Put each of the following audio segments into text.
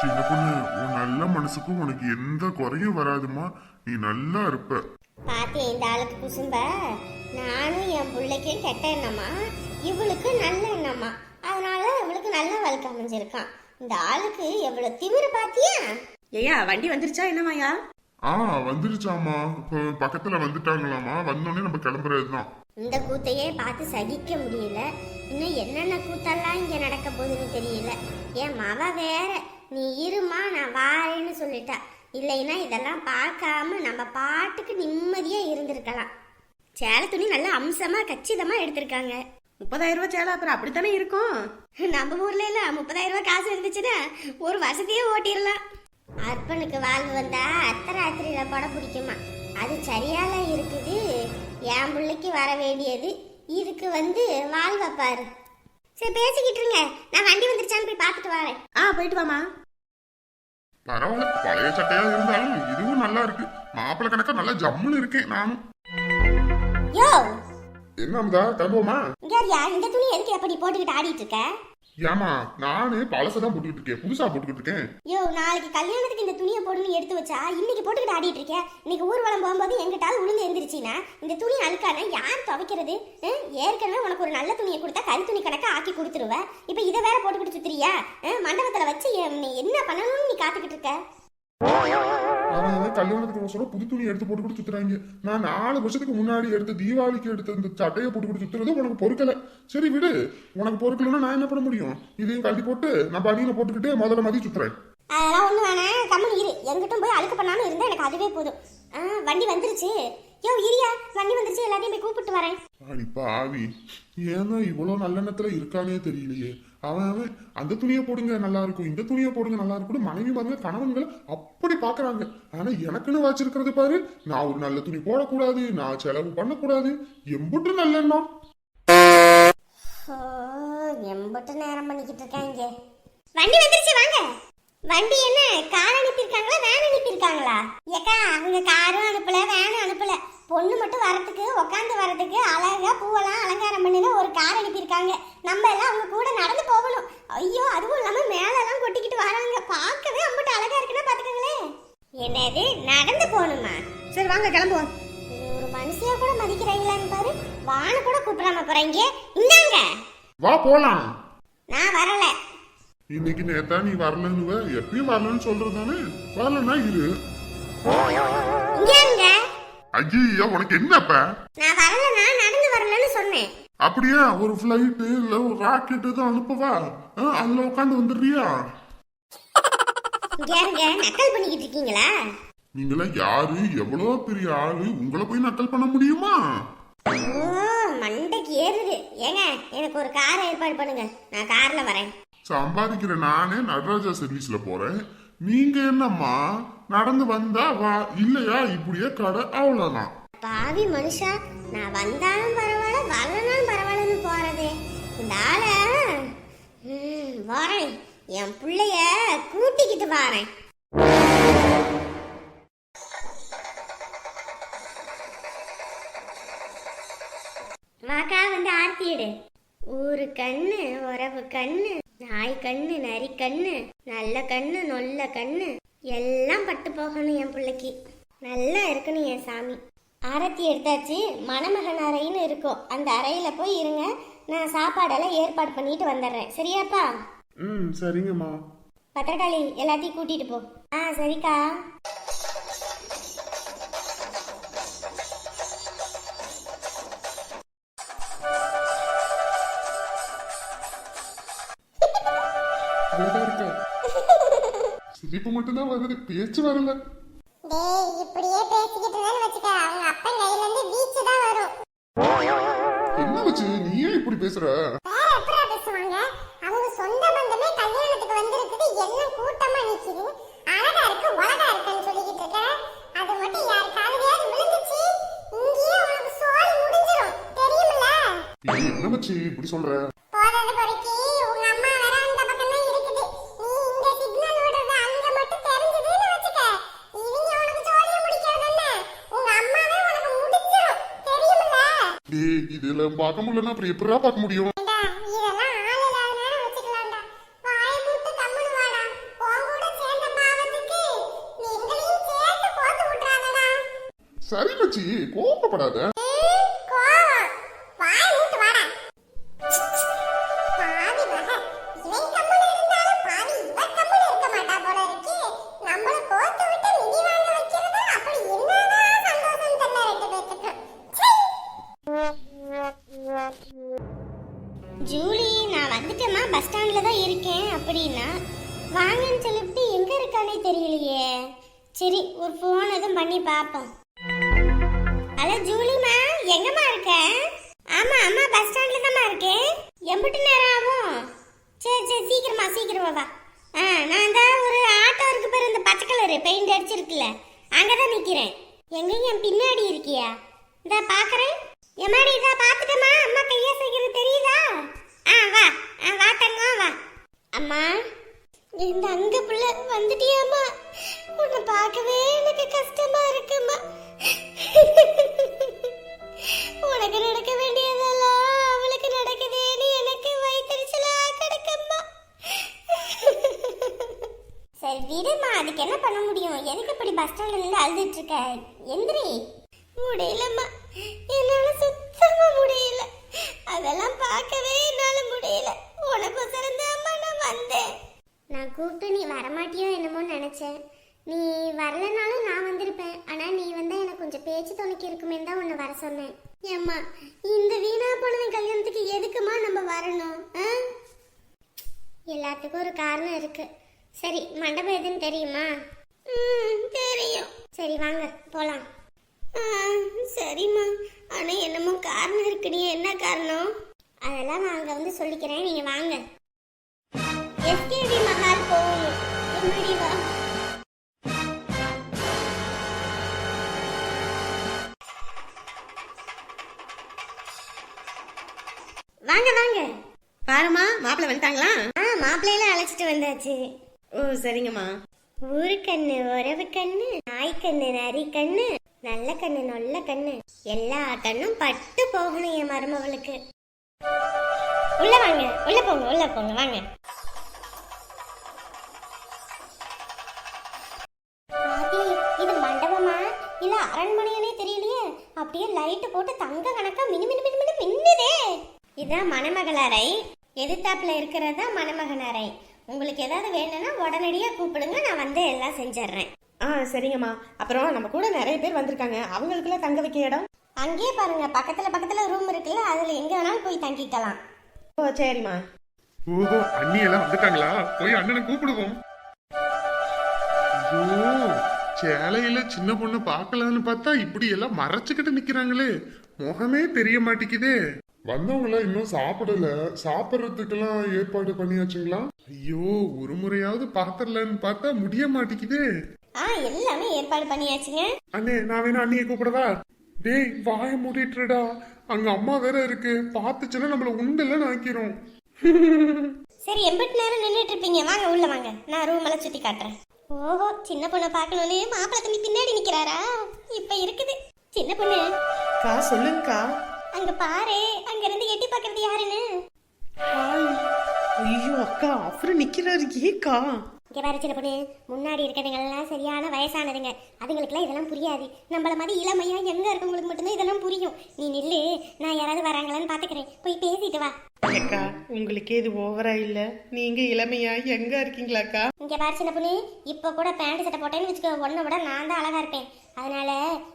சின்ன பொண்ணு உன் நல்ல மனசுக்கும் உனக்கு எந்த குறையும் வராதுமா நீ நல்லா இருப்ப. பார்த்தேன் இந்த ஆளுக்கு குசும்ப? நானும் என் பிள்ளைக்கும் கெட்ட எண்ணமா? இவளுக்கு நல்ல எண்ணமா? அதனால இவளுக்கு நல்ல வாழ்க்கை அமைஞ்சிருக்கான். இந்த ஆளுக்கு எவ்வளவு திமிரு பாத்தியா? ஐயா வண்டி வந்துருச்சா என்னமாயா ஆ வந்துருச்சாமா இப்போ பக்கத்துல வந்துட்டாங்களாமா வந்தோடனே நம்ம கிளம்புறதுதான். இந்த கூத்தையே பார்த்து சகிக்க முடியல. இன்னும் என்னென்ன கூத்தெல்லாம் இங்க நடக்க போகுதுன்னு தெரியல. என் மவ வேற. நீ இருமா நான் வாரேன்னு சொல்லிட்டா. இல்லைன்னா இதெல்லாம் பார்க்காம நம்ம பாட்டுக்கு நிம்மதியா இருந்திருக்கலாம். சேலை துணி நல்லா அம்சமா கச்சிதமா எடுத்திருக்காங்க. முப்பதாயிரம் ரூபாய் சேலை அப்புறம் அப்படித்தானே இருக்கும்? நம்ம ஊர்ல எல்லாம் முப்பதாயிரம் ரூபாய் காசு இருந்துச்சுன்னா ஒரு வசதியே ஓட்டிடலாம். அர்ப்பனுக்கு வாழ்வு வந்தா அர்த்தராத்திரியில படம் பிடிக்குமா? அது சரியால இருக்குது. என் பிள்ளைக்கு வர வேண்டியது. இதுக்கு வந்து வாழ்வை பாரு. சரி பேசிக்கிட்டு இருங்க. நான் வண்டி வந்துருச்சான்னு போய் பார்த்துட்டு வரேன். ஆ போயிட்டு வாமா பரவாயில்ல பழைய சட்டையா இருந்தாலும் இதுவும் நல்லா இருக்கு. மாப்பிள்ளை கணக்கா நல்லா ஜம்முன்னு இருக்கேன் நானும். யோ! என்னம்தா கிளம்புவோமா இங்க யாரியா இந்த துணி எதுக்கு எப்படி போட்டுக்கிட்டு ஆடிட்டு இருக்க? ஏமா நானு பழசதான் போட்டுக்கிட்டு இருக்கேன். புதுசா போட்டுக்கிட்டு இருக்கேன். யோ நாளைக்கு கல்யாணத்துக்கு இந்த துணியை போடணும்னு எடுத்து வச்சா இன்னைக்கு போட்டுக்கிட்டு ஆடிட்டு இருக்கேன் இன்னைக்கு ஊர்வலம் போகும்போது எங்கிட்டாவது உளுந்து எந்திரிச்சினா இந்த துணி அழுக்கான யார் துவைக்கிறது? ஏற்கனவே உனக்கு ஒரு நல்ல துணியை கொடுத்தா கறி துணி கணக்கா ஆக்கி கொடுத்துருவ. இப்போ இதை வேற போட்டுக்கிட்டு சுத்துறியா? மண்டபத்துல வச்சு நீ என்ன பண்ணணும்னு நீ காத்துக்கிட்டு இருக்க? அவன் கல்யாணத்துக்கு சொல்ல புது துணி எடுத்து போட்டு கொடுத்து சுத்துறாங்க. நான் நாலு வருஷத்துக்கு முன்னாடி எடுத்த தீபாவளிக்கு எடுத்த இந்த சட்டையை போட்டு கொடுத்து சுத்துறது உனக்கு பொறுக்கல. சரி விடு. உனக்கு பொறுக்கலன்னா நான் என்ன பண்ண முடியும்? இதையும் கழட்டி போட்டு நான் பனியில போட்டுக்கிட்டு முதல்ல மதி சுத்துறேன். அதெல்லாம் ஒண்ணு வேணாம். கம்மன் இரு. எங்கிட்டும் போய் அழுக்கு பண்ணாம இருந்தா எனக்கு அதுவே போதும். வண்டி வந்துருச்சு. யோ இரியா வண்டி வந்துருச்சு. எல்லாத்தையும் போய் கூப்பிட்டு வரேன். பாவி. ஏன்னா இவ்வளவு நல்லெண்ணத்துல இருக்கானே தெரியலையே. அவன் அவன் அந்த துணியை போடுங்க நல்லா இருக்கும். இந்த துணியை போடுங்க நல்லா இருக்கும். மனைவி பாருங்க கணவன்களை அப்படி பாக்குறாங்க ஆனா எனக்குன்னு வச்சிருக்கிறது பாரு நான் ஒரு நல்ல துணி போடக்கூடாது நான் செலவு பண்ணக்கூடாது. எம்புட்டு நல்ல எண்ணம். எம்புட்டு நேரம் பண்ணிக்கிட்டு இருக்காங்க. வண்டி வந்துருச்சு வாங்க. வண்டி என்ன கார் அனுப்பியிருக்காங்களா வேன் அனுப்பியிருக்காங்களா? ஏக்கா அவங்க காரும் அனுப்பல வேனும் அனுப்பல. பொண்ணு மட்டும் வரதுக்கு உட்காந்து வரதுக்கு அழகா பூவெல்லாம் அலங்காரம் பண்ணின ஒரு கார் அனுப்பியிருக்காங்க. நம்ம எல்லாம் அவங்க கூட நடந்து போகணும். ஐயோ அதுவும் இல்லாம மேலெல்லாம் கொட்டிக்கிட்டு வராங்க. பார்க்கவே அம்பட்டு அழகா இருக்குன்னா பாத்துக்கங்களேன் என்னது நடந்து போகணுமா? சரி வாங்க கிளம்புவோம். ஒரு மனுஷியா கூட மதிக்கிறாங்களான்னு பாரு. வானு கூட கூப்பிடாம போறீங்க. இந்தாங்க. வா போலாம். நான் வரல. இன்னைக்கு நேத்தா நீ வரலன்னு எப்பயும் வரலன்னு சொல்றதானே வரலன்னா இரு. இங்க ஐயா உனக்கு என்னப்ப? நான் வரல நான் நடந்து வரலன்னு சொன்னேன். அப்படியா? ஒரு ஃபிளைட்டு இல்ல ஒரு ராக்கெட் எதுவும் அனுப்பவா? அதுல உட்காந்து வந்துடுறியா? இருங்க நக்கல் பண்ணிக்கிட்டு இருக்கீங்களா? நீங்களாம் யாரு? எவ்வளவு பெரிய ஆளு? உங்களை போய் நக்கல் பண்ண முடியுமா? ஓ மண்டைக்கு ஏறுது. ஏங்க எனக்கு ஒரு கார் ஏற்பாடு பண்ணுங்க. நான் கார்ல வரேன். சம்பாதிக்கிற நானே நடராஜா சர்வீஸ்ல போறேன். நீங்க என்னம்மா நடந்து வந்தா வா இல்லையா இப்படியே கடை அவ்வளவுதான். பாவி மனுஷா நான் வந்தாலும் பரவாயில்ல வரலனாலும் பரவாயில்லன்னு போறதே. இந்த ஆள ம், வரேன். என் பிள்ளைய கூட்டிக்கிட்டு வரேன். வாக்கா வந்து ஆர்த்தி எடு. ஊரு கண்ணு உறவு கண்ணு. நாய் கண்ணு நரி கண்ணு நல்ல கண்ணு நொல்ல கண்ணு எல்லாம் பட்டு போகணும் என் பிள்ளைக்கு. நல்லா இருக்கணும் என் சாமி. ஆரத்தி எடுத்தாச்சு மணமகன் அறைன்னு இருக்கும். அந்த அறையில போய் இருங்க நான் சாப்பாடெல்லாம் ஏற்பாடு பண்ணிட்டு வந்துடுறேன். சரியாப்பா? ம் சரிங்கம்மா. பத்திரகாளி எல்லாத்தையும் கூட்டிட்டு போ. ஆ சரிக்கா. சிரிப்பு மட்டும்தான் வருது பேச்சு வரல. டேய் இப்படியே பேசிக்கிட்டு இருந்தேன்னு வச்சுக்க அவங்க அப்பன் கையில இருந்து வீச்சு தான் வரும். என்ன வச்சு? நீ ஏன் இப்படி பேசுற? வேற எப்படா பேசுவாங்க? அவங்க சொந்த பந்தமே கல்யாணத்துக்கு வந்திருக்குது கூட்டமா நிக்குது. அழகா இருக்கு உலகா இருக்குன்னு சொல்லிக்கிட்டு இருக்க. அது மட்டும் யார் காதுலயாவது விழுந்துச்சு? இங்கேயே உனக்கு சோறு முடிஞ்சிரும். தெரியுமில்ல? ஏய், என்ன வச்சு இப்படி சொல்ற? டேய் இதெல்லாம் பார்க்க முடியலன்னா அப்புறம் எப்படா பார்க்க முடியும்? சரி மச்சி கோபப்படாத ஜூலி நான் வந்துட்டேம்மா பஸ் ஸ்டாண்ட்ல தான் இருக்கேன் அப்படின்னா வாங்கன்னு சொல்லிவிட்டு எங்க இருக்கானே தெரியலையே. சரி ஒரு ஃபோன் எதுவும் பண்ணி பார்ப்போம். ஹலோ ஜூலிமா எங்கம்மா இருக்க? ஆமா அம்மா பஸ் ஸ்டாண்ட்ல தான்மா இருக்கேன் எம்பிட்டு நேரம் ஆகும். சரி சரி சீக்கிரமா சீக்கிரமா வா. ஆ நான் தான் ஒரு ஆட்டோ இருக்கு பாரு இந்த பச்சை கலரு பெயிண்ட் அடிச்சிருக்குல்ல அங்கதான் நிக்கிறேன். எங்க என் பின்னாடி இருக்கியா? இதா பாக்குறேன். மாதிரி இதா பாத்துட்டமா அம்மா கைய தெரியுதா? ஆ வா. ஆ வா தங்கம் வா. அம்மா இந்த அங்க பிள்ளை வந்துட்டியாமா உன்னை பார்க்கவே எனக்கு கஷ்டமா இருக்குமா உனக்கு நடக்க வேண்டியதெல்லாம் அவளுக்கு நடக்குதேன்னு எனக்கு வயிற்றுச்சலா கிடக்கம்மா. சரி விடுமா அதுக்கு என்ன பண்ண முடியும்? எதுக்கு இப்படி பஸ் ஸ்டாண்ட்ல நின்று அழுதுட்டு இருக்க? எந்திரி. முடியலம்மா. என்னால சுத்தமா முடியல. அதெல்லாம் பார்க்கவே என்னால முடியல. உனக்கு சிறந்தாம்மா நான் வந்தேன். நான் கூப்பிட்டு நீ வரமாட்டியோ என்னமோ நினைச்சேன். நீ வரலனாலும் நான் வந்திருப்பேன். ஆனா நீ வந்தா எனக்கு கொஞ்சம் பேச்சு துணைக்கு இருக்குமே தான் உன்னை வர சொன்னேன். ஏம்மா இந்த வீணா போனவன் கல்யாணத்துக்கு எதுக்குமா நம்ம வரணும்? எல்லாத்துக்கும் ஒரு காரணம் இருக்கு. சரி மண்டபம் எதுன்னு தெரியுமா? தெரியும். சரி வாங்க போலாம். சரிம்மா. ஆனா என்னமோ காரணம் இருக்குடி என்ன காரணம்? அதெல்லாம் நான் அங்க வந்து சொல்லிக்கிறேன். நீங்க வாங்க. எஸ்கேடி மஹால் போகணும் எப்படி வா. வாங்க வாங்க. பாருமா மாப்பிள்ளை வந்துட்டாங்களா? ஆ மாப்பிள்ளையில அழைச்சிட்டு வந்தாச்சு. ஓ சரிங்கம்மா. ஊரு கண்ணு உறவு கண்ணு நாய் கண்ணு நரி கண்ணு நல்ல கண்ணு நல்ல கண்ணு. எல்லா கண்ணும் பட்டு போகணும் என் மருமவளுக்கு உள்ள வாங்க உள்ள போங்க உள்ள போங்க வாங்க. பாட்டி, இது மண்டபமா? இல்ல அரண்மனையனே தெரியலையே. அப்படியே லைட் போட்டு தங்க கணக்கா மினு மினு மினு மினு மின்னுதே. இதான் மணமகள் அறை எதிர்த்தாப்புல இருக்கிறதா மணமகன் அறை உங்களுக்கு ஏதாவது வேணும்னா உடனடியாக கூப்பிடுங்க நான் வந்து எல்லாம் செஞ்சிடுறேன். ஆ சரிங்கம்மா. அப்புறம் நம்ம கூட நிறைய பேர் வந்திருக்காங்க. அவங்களுக்குலாம் தங்க வைக்க இடம்? அங்கேயே பாருங்க. பக்கத்துல பக்கத்துல ரூம் இருக்குல்ல அதுல எங்க வேணாலும் போய் தங்கிக்கலாம். ஓ சரிம்மா. ஓஹோ அண்ணி எல்லாம் வந்துட்டாங்களா? போய் அண்ணனை கூப்பிடுவோம். ஐயோ சேலையில சின்ன பொண்ணு பார்க்கலான்னு பார்த்தா இப்படி எல்லாம் மறைச்சுக்கிட்டு நிக்கிறாங்களே. முகமே தெரிய மாட்டேங்குதே. வந்தவங்கள இன்னும் சாப்பிடல. சாப்பிட்றதுக்கெல்லாம் ஏற்பாடு பண்ணியாச்சுங்களா? ஐயோ ஒரு முறையாவது பாத்திரலன்னு பார்த்தா முடிய மாட்டேங்குதே. ஆ எல்லாமே ஏற்பாடு பண்ணியாச்சுங்க. அண்ணே நான் வேணா அண்ணியை கூப்பிடவா? டேய் வாய மூடிட்டுடா அங்க அம்மா வேற இருக்கு. பார்த்துச்சுன்னா நம்மள உண்டெல்லாம் ஆக்கிரும் சரி எம்பிட்டு நேரம் நின்றுட்டு இருப்பீங்க வாங்க உள்ள வாங்க. நான் ரூம் எல்லாம் சுத்தி காட்டுறேன். ஓஹோ சின்ன பொண்ணை பார்க்கணும்னு மாப்பிள்ளை தம்பி பின்னாடி நிக்கிறாரா? இப்ப இருக்குது. சின்ன பொண்ணு. அக்கா சொல்லுங்கக்கா. அங்க பாரு. அங்க இருந்து எட்டி பாக்குறது யாருன்னு? ஐயோ அக்கா அப்புறம் நிக்கிறாரு. ஏக்கா. இங்க பாரு சின்ன பொண்ணு முன்னாடி இருக்கிறதுங்கெல்லாம் சரியான வயசானதுங்க. அதுங்களுக்குலாம் இதெல்லாம் புரியாது. நம்மள மாதிரி இளமையா எங்க இருக்கவங்களுக்கு மட்டும்தான் இதெல்லாம் புரியும். நீ நில்லு நான் யாராவது வராங்களான்னு பாத்துக்கிறேன். போய் பேசிட்டு வா. அக்கா உங்களுக்கு இது ஓவரா இல்ல? நீங்க இளமையா எங்க இருக்கீங்களாக்கா? இங்க பாரு சின்ன பொண்ணு இப்ப கூட பேண்ட் சட்டை போட்டேன்னு வச்சுக்கோ உன்னை விட நான் தான் அழகா இருப்பேன். அதனால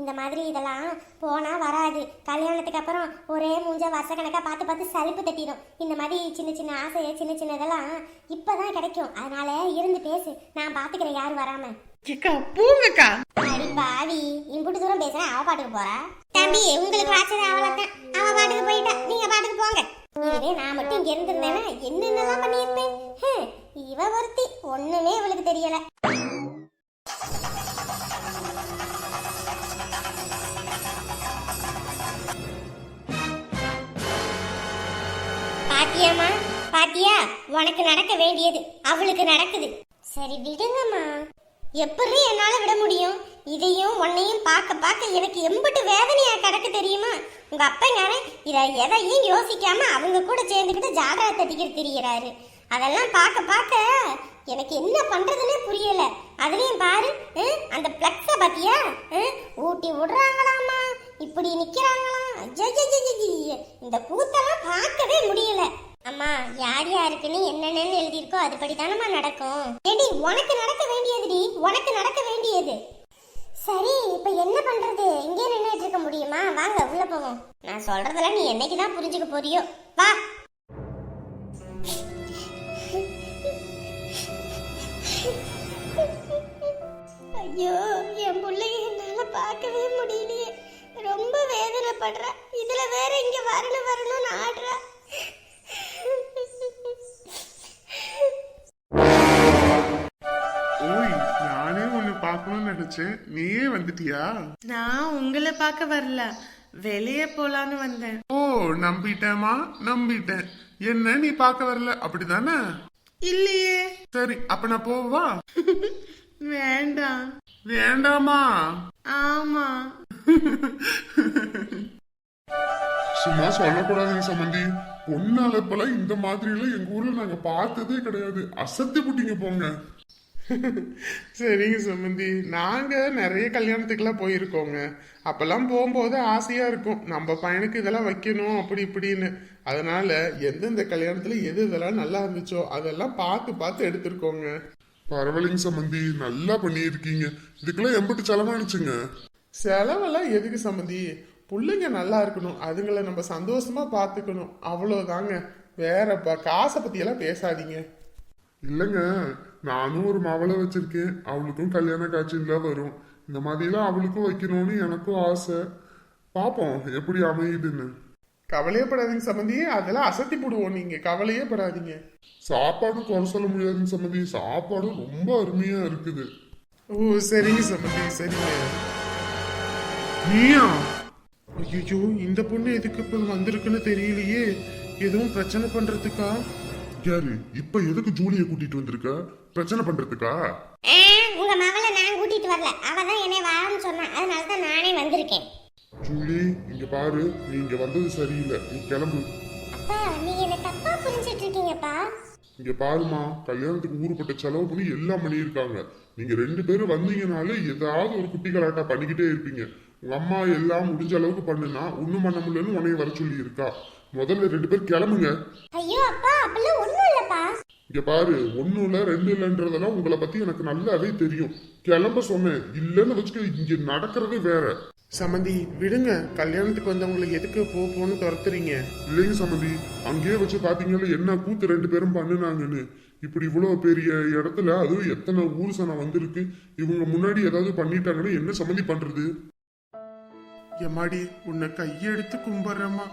இந்த மாதிரி இதெல்லாம் போனா வராது. கல்யாணத்துக்கு அப்புறம் ஒரே மூஞ்ச வருஷக்கணக்கா பார்த்து பார்த்து சலிப்பு தட்டிடும். இந்த மாதிரி சின்ன சின்ன ஆசை சின்ன சின்னதெல்லாம் இப்பதான் கிடைக்கும். அதனால இருந்து பேசு. நான் பாத்துக்கிறேன் யாரும் வராம. போங்கக்கா அடி பாவி. இம்புட்டு தூரம் பேசுறேன் அவ பாட்டுக்கு போறா? தம்பி உங்களுக்கு வாச்சது அவ்வளவுதான் அவ பாட்டுக்கு போயிட்டா. நீங்க பாட்டுக்கு போங்க. இதே நான் மட்டும் இங்க இருந்திருந்தேன்னா என்னென்னலாம் பண்ணியிருப்பேன்? இவ ஒருத்தி. ஒண்ணுமே இவளுக்கு தெரியல. பாத்தியாமா பாத்தியா? உனக்கு நடக்க வேண்டியது. அவளுக்கு நடக்குது. சரி விடுங்கம்மா. எப்படி என்னால விட முடியும்? இதையும் உன்னையும் பார்க்க பார்க்க எனக்கு எம்பிட்டு வேதனையா கிடக்கு தெரியுமா? உங்க அப்பங்காரன் இதை எதையும் யோசிக்காம அவங்க கூட சேர்ந்துக்கிட்டு ஜாதகத்தை தட்டிக்கிட்டு திரிகிறாரு அதெல்லாம் பார்க்க பார்க்க எனக்கு என்ன பண்றதுன்னே புரியல. அதுலயும் பாரு அந்த பிளக்ஸ பாத்தியா? ஊட்டி விடுறாங்களாமா இப்படி நிக்கிறாங்களாம். இந்த கூத்தெல்லாம் பார்க்கவே முடியல. அம்மா யார் யாருக்குன்னு என்னென்னு எழுதியிருக்கோ அதுபடி தானம்மா நடக்கும். ஏடி உனக்கு நடக்க வேண்டியதுடி உனக்கு நடக்க வேண்டியது. சரி இப்ப என்ன பண்றது? இங்கே நின்றுட்டு இருக்க முடியுமா? வாங்க உள்ள போவோம். நான் சொல்றதெல்லாம் நீ என்னைக்கு தான் புரிஞ்சுக்க போறியோ? வா. ஐயோ என் பிள்ளைய என்னால பார்க்கவே முடியலையே. ரொம்ப வேதனைப்படுறேன். இதுல வேற இங்க வரணும் வரணும். பார்க்கணும்னு நினைச்சேன். நீயே வந்துட்டியா? நான் உங்களை பார்க்க வரல. வெளியே போலான்னு வந்தேன். ஓ நம்பிட்டேமா நம்பிட்டேன். என்ன நீ பார்க்க வரல? அப்படிதானே? இல்லையே. சரி அப்ப நான் போவா? வேண்டாம். வேண்டாமா? ஆமா. சும்மா சொல்லக்கூடாதுங்க சம்பந்தி பொண்ணால இப்பெல்லாம் இந்த மாதிரி எல்லாம் எங்க ஊர்ல நாங்க பார்த்ததே கிடையாது. அசத்தி புட்டிங்க போங்க. சரிங்க சம்பந்தி நாங்க நிறைய கல்யாணத்துக்குலாம் போயிருக்கோங்க. அப்பெல்லாம் போகும்போது ஆசையா இருக்கும். நம்ம பையனுக்கு இதெல்லாம் வைக்கணும் அப்படி இப்படின்னு. அதனால எந்தெந்த கல்யாணத்துல எது இதெல்லாம் நல்லா இருந்துச்சோ அதெல்லாம் பார்த்து பார்த்து எடுத்திருக்கோங்க. பரவாயில்லைங்க சம்பந்தி நல்லா பண்ணியிருக்கீங்க. இதுக்கெல்லாம் எம்பிட்டு செலவானுச்சுங்க. செலவெல்லாம் எதுக்கு சம்பந்தி பிள்ளைங்க நல்லா இருக்கணும். அதுங்கள நம்ம சந்தோஷமா பார்த்துக்கணும். அவ்வளோதாங்க வேற காசை பத்தியெல்லாம் பேசாதீங்க. இல்லைங்க. நானும் ஒரு மவளை வச்சிருக்கேன். அவளுக்கும் கல்யாண காட்சியில வரும். இந்த மாதிரிலாம் அவளுக்கும் வைக்கணும்னு எனக்கும் ஆசை. பாப்போம் எப்படி அமையுதுன்னு. கவலையப்படாதீங்க சம்பந்தி அதெல்லாம் அசத்தி போடுவோம் நீங்க. கவலையே படாதீங்க சாப்பாடு குறை சொல்ல முடியாதுங்க சம்பந்தி சாப்பாடு ரொம்ப அருமையா இருக்குது. ஓ சரிங்க சம்பந்தி சரிங்க. நீயா? ஐயோ இந்த பொண்ணு எதுக்கு இப்போ வந்திருக்குன்னு தெரியலையே. எதுவும் பிரச்சனை பண்றதுக்கா? யாரு? இப்ப எதுக்கு ஜூலிய கூட்டிட்டு வந்திருக்க? பிரச்சனை பண்றதுக்கா? உங்க மகளை நான் கூட்டிட்டு வரல. அவ தான் என்னை வான்னு சொன்னா அதனால தான் நானே வந்திருக்கேன். ஜூலி இங்க பாரு. நீ இங்க வந்தது சரியில்லை. நீ கிளம்பு. அப்பா நீங்க என்ன தப்பா புரிஞ்சிட்டு இருக்கீங்கப்பா இங்க பாருமா கல்யாணத்துக்கு ஊருப்பட்ட செலவு பண்ணி எல்லாம் பண்ணியிருக்காங்க. நீங்க ரெண்டு பேரும் வந்தீங்கனாலே ஏதாவது ஒரு குட்டி கலாட்டா பண்ணிக்கிட்டே இருப்பீங்க. உங்க அம்மா எல்லாம் முடிஞ்ச அளவுக்கு பண்ணுனா ஒண்ணும் பண்ண முடியலன்னு உன்னைய வர சொல்லி இருக்கா முதல்ல ரெண்டு பேர் கிளம்புங்க. ஐயோ இங்க பாரு ஒண்ணும் இல்ல ரெண்டு இல்லைன்றதெல்லாம் உங்களை பத்தி எனக்கு நல்லாவே தெரியும். கிளம்ப சொன்னேன். இல்லைன்னு வச்சுக்க இங்க நடக்கிறதே வேற. சம்மந்தி விடுங்க. கல்யாணத்துக்கு வந்தவங்களை எதுக்கு போ போன்னு துரத்துறீங்க? இல்லைங்க சம்மந்தி அங்கேயே வச்சு பாத்தீங்கல்ல என்ன கூத்து ரெண்டு பேரும் பண்ணுனாங்கன்னு. இப்படி இவ்வளவு பெரிய இடத்துல அதுவும் எத்தனை ஊர் சனம் வந்திருக்கு. இவங்க முன்னாடி ஏதாவது பண்ணிட்டாங்கன்னா என்ன சம்மந்தி பண்றது? எம்மாடி உன்னை கையெடுத்து கும்பிட்றேம்மா.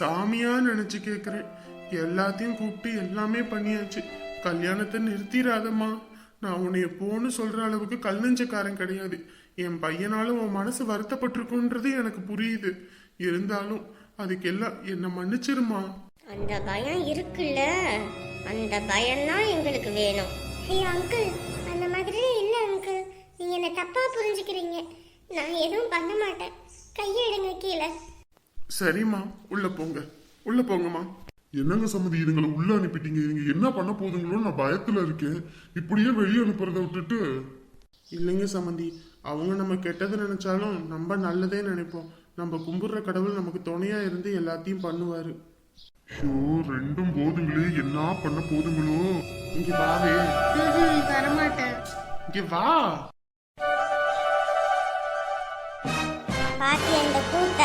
சாமியா நினைச்சு கேட்குறேன் எல்லாத்தையும் கூப்பிட்டு எல்லாமே பண்ணியாச்சு. கல்யாணத்தை நிறுத்திடாதம்மா நான் உன்னைய போன்னு சொல்ற அளவுக்கு கல் நெஞ்சக்காரன் கிடையாது. என் பையனால உன் மனசு வருத்தப்பட்டிருக்குன்றது எனக்கு புரியுது. இருந்தாலும் அதுக்கெல்லாம் என்னை மன்னிச்சிருமா? அந்த பயம் இருக்குல்ல. அந்த பயம்தான் எங்களுக்கு வேணும். ஐயோ அங்கிள் அந்த மாதிரி இல்ல அங்கிள் நீங்க என்ன தப்பா புரிஞ்சுக்கிறீங்க. நான் எதுவும் பண்ண மாட்டேன். கையெடுங்க கீழே. சரிம்மா. உள்ள போங்க. உள்ள போங்கம்மா. என்னங்க சம்மதி? இதுங்களை உள்ள அனுப்பிட்டீங்க. இதுங்க என்ன பண்ண போதுங்களோ நான் பயத்துல இருக்கேன். இப்படியே வெளியே அனுப்புறத விட்டுட்டு. இல்லைங்க சம்மந்தி. அவங்க நம்ம கெட்டது நினைச்சாலும் நம்ம நல்லதே நினைப்போம். நம்ம கும்பிடுற கடவுள் நமக்கு துணையா இருந்து எல்லாத்தையும் பண்ணுவாரு. ஷோ ரெண்டும் போதுங்களே. என்ன பண்ண போதுங்களோ? இங்க வாவே. வரமாட்டேன். இங்க வா. பாத்தியா இந்த கூத்த